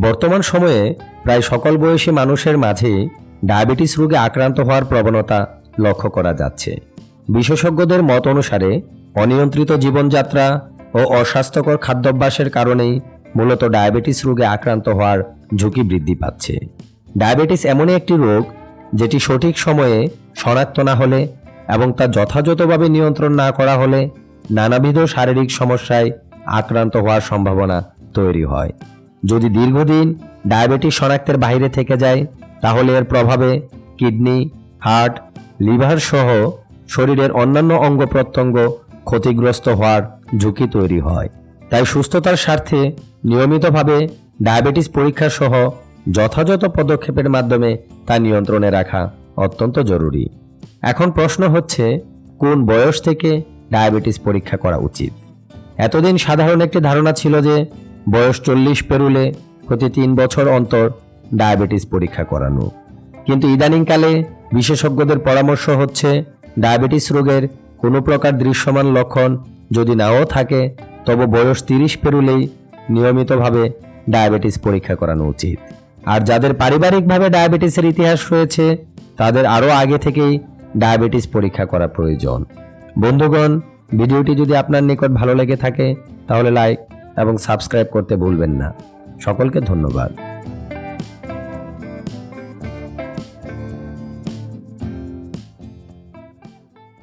বর্তমান সময়ে প্রায় সকল বয়সী মানুষের মাঝে ডায়াবেটিস রোগে আক্রান্ত হওয়ার প্রবণতা লক্ষ্য করা যাচ্ছে। বিশেষজ্ঞদের মত অনুসারে অনিয়ন্ত্রিত জীবনযাত্রা ও অস্বাস্থ্যকর খাদ্যাভ্যাসের কারণেই মূলত ডায়াবেটিস রোগে আক্রান্ত হওয়ার ঝুঁকি বৃদ্ধি পাচ্ছে। ডায়াবেটিস এমনই একটি রোগ যেটি সঠিক সময়ে শনাক্ত না হলে এবং তা যথাযথভাবে নিয়ন্ত্রণ না করা হলে নানাবিধ শারীরিক সমস্যায় আক্রান্ত হওয়ার সম্ভাবনা তৈরি হয়। যদি দীর্ঘদিন ডায়াবেটিস শনাক্তের বাইরে থেকে যায়, তাহলে এর প্রভাবে কিডনি, হার্ট, লিভার সহ শরীরের অন্যান্য অঙ্গ প্রত্যঙ্গ ক্ষতিগ্রস্ত হওয়ার ঝুঁকি তৈরি হয়। তাই সুস্থতার স্বার্থে নিয়মিতভাবে ডায়াবেটিস পরীক্ষা সহ যথাযথ পদক্ষেপের মাধ্যমে তা নিয়ন্ত্রণে রাখা অত্যন্ত জরুরি। এখন প্রশ্ন হচ্ছে, কোন বয়স থেকে ডায়াবেটিস পরীক্ষা করা উচিত? এতদিন সাধারণ একটি ধারণা ছিল যে বয়স চল্লিশ পেরুলে প্রতি তিন বছর অন্তর ডায়াবেটিস পরীক্ষা করানো। কিন্তু ইদানিংকালে বিশেষজ্ঞদের পরামর্শ হচ্ছে ডায়াবেটিস রোগের কোনো প্রকার দৃশ্যমান লক্ষণ যদি নাও থাকে, তবে বয়স তিরিশ পেরুলেই নিয়মিতভাবে ডায়াবেটিস পরীক্ষা করানো উচিত। আর যাদের পারিবারিকভাবে ডায়াবেটিসের ইতিহাস রয়েছে, তাদের আরও আগে থেকেই ডায়াবেটিস পরীক্ষা করা প্রয়োজন। বন্ধুগণ, ভিডিওটি যদি আপনার নিকট ভালো লেগে থাকে, তাহলে লাইক এবং সাবস্ক্রাইব করতে ভুলবেন না। সকলকে ধন্যবাদ।